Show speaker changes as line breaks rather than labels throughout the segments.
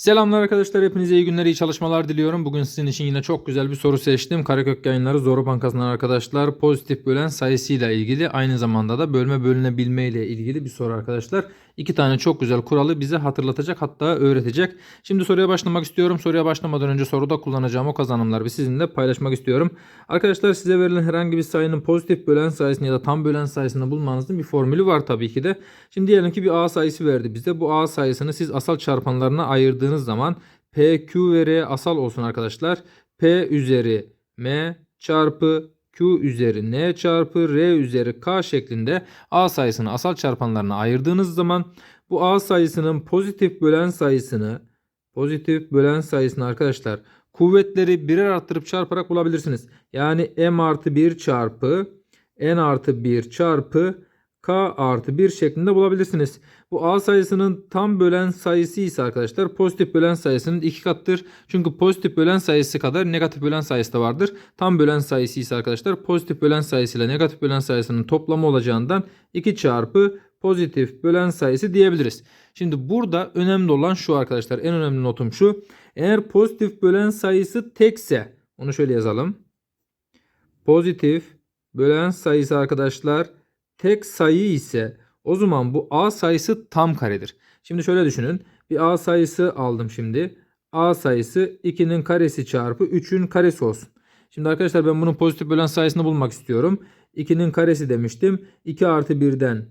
Selamlar arkadaşlar. Hepinize iyi günler, iyi çalışmalar diliyorum. Bugün sizin için yine çok güzel bir soru seçtim. Karakök yayınları Zoru Bankası'ndan arkadaşlar pozitif bölen sayısıyla ilgili aynı zamanda da bölme bölünebilme ile ilgili bir soru arkadaşlar. İki tane çok güzel kuralı bize hatırlatacak hatta öğretecek. Şimdi soruya başlamak istiyorum. Soruya başlamadan önce soruda kullanacağım o kazanımları bir sizinle paylaşmak istiyorum. Arkadaşlar size verilen herhangi bir sayının pozitif bölen sayısını ya da tam bölen sayısını bulmanızın bir formülü var tabii ki de. Şimdi diyelim ki bir A sayısı verdi bize. Bu A sayısını siz asal çarpanlarına ayırdığınız zaman P, Q ve R asal olsun arkadaşlar. P üzeri M çarpı Q üzeri N çarpı R üzeri K şeklinde A sayısını asal çarpanlarına ayırdığınız zaman bu A sayısının pozitif bölen sayısını pozitif bölen sayısını arkadaşlar kuvvetleri birer arttırıp çarparak bulabilirsiniz. Yani M artı 1 çarpı N artı 1 çarpı K artı 1 şeklinde bulabilirsiniz. Bu A sayısının tam bölen sayısı ise arkadaşlar pozitif bölen sayısının iki katıdır. Çünkü pozitif bölen sayısı kadar negatif bölen sayısı da vardır. Tam bölen sayısı ise arkadaşlar pozitif bölen sayısı ile negatif bölen sayısının toplamı olacağından 2 çarpı pozitif bölen sayısı diyebiliriz. Şimdi burada önemli olan şu arkadaşlar. En önemli notum şu. Eğer pozitif bölen sayısı tekse onu şöyle yazalım. Pozitif bölen sayısı arkadaşlar tek sayı ise o zaman bu A sayısı tam karedir. Şimdi şöyle düşünün. Bir A sayısı aldım şimdi. A sayısı 2'nin karesi çarpı 3'ün karesi olsun. Şimdi arkadaşlar ben bunun pozitif bölen sayısını bulmak istiyorum. 2'nin karesi demiştim. 2 artı 1'den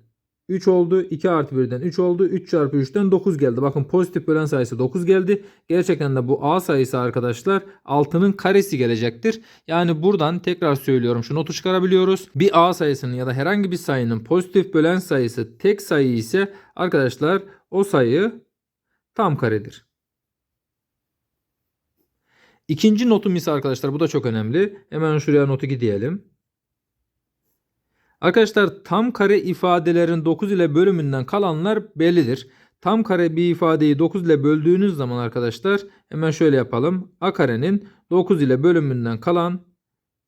3 oldu. 2 artı 1'den 3 oldu. 3 çarpı 3'ten 9 geldi. Bakın pozitif bölen sayısı 9 geldi. Gerçekten de bu A sayısı arkadaşlar 6'nın karesi gelecektir. Yani buradan tekrar söylüyorum şu notu çıkarabiliyoruz. Bir A sayısının ya da herhangi bir sayının pozitif bölen sayısı tek sayı ise arkadaşlar o sayı tam karedir. İkinci notum ise arkadaşlar bu da çok önemli. Hemen şuraya notu gidelim. Arkadaşlar tam kare ifadelerin 9 ile bölümünden kalanlar bellidir. Tam kare bir ifadeyi 9 ile böldüğünüz zaman arkadaşlar hemen şöyle yapalım. A karenin 9 ile bölümünden kalan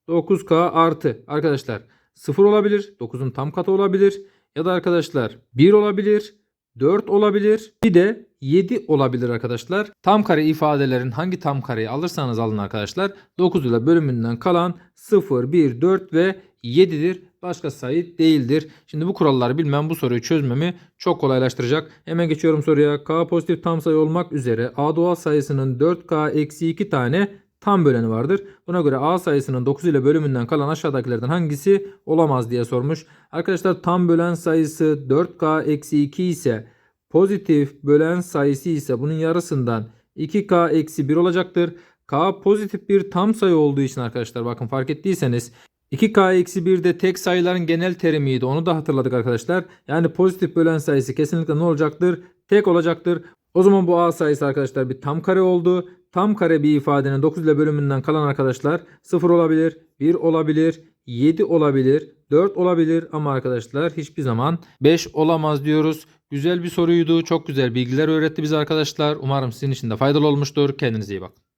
9K artı arkadaşlar 0 olabilir. 9'un tam katı olabilir. Ya da arkadaşlar 1 olabilir. 4 olabilir. Bir de 7 olabilir arkadaşlar. Tam kare ifadelerin hangi tam kareyi alırsanız alın arkadaşlar. 9 ile bölümünden kalan 0, 1, 4 ve 7'dir. Başka sayı değildir. Şimdi bu kuralları bilmem bu soruyu çözmemi çok kolaylaştıracak. Hemen geçiyorum soruya. K pozitif tam sayı olmak üzere A doğal sayısının 4K eksi 2 tane tam böleni vardır. Buna göre A sayısının 9 ile bölümünden kalan aşağıdakilerden hangisi olamaz diye sormuş. Arkadaşlar tam bölen sayısı 4K eksi 2 ise pozitif bölen sayısı ise bunun yarısından 2K eksi 1 olacaktır. K pozitif bir tam sayı olduğu için arkadaşlar bakın fark ettiyseniz 2K eksi 1 de tek sayıların genel terimiydi. Onu da hatırladık arkadaşlar. Yani pozitif bölen sayısı kesinlikle ne olacaktır? Tek olacaktır. O zaman bu A sayısı arkadaşlar bir tam kare oldu. Tam kare bir ifadenin 9 ile bölümünden kalan arkadaşlar 0 olabilir, 1 olabilir, 7 olabilir, 4 olabilir ama arkadaşlar hiçbir zaman 5 olamaz diyoruz. Güzel bir soruydu. Çok güzel bilgiler öğretti bize arkadaşlar. Umarım sizin için de faydalı olmuştur. Kendinize iyi bakın.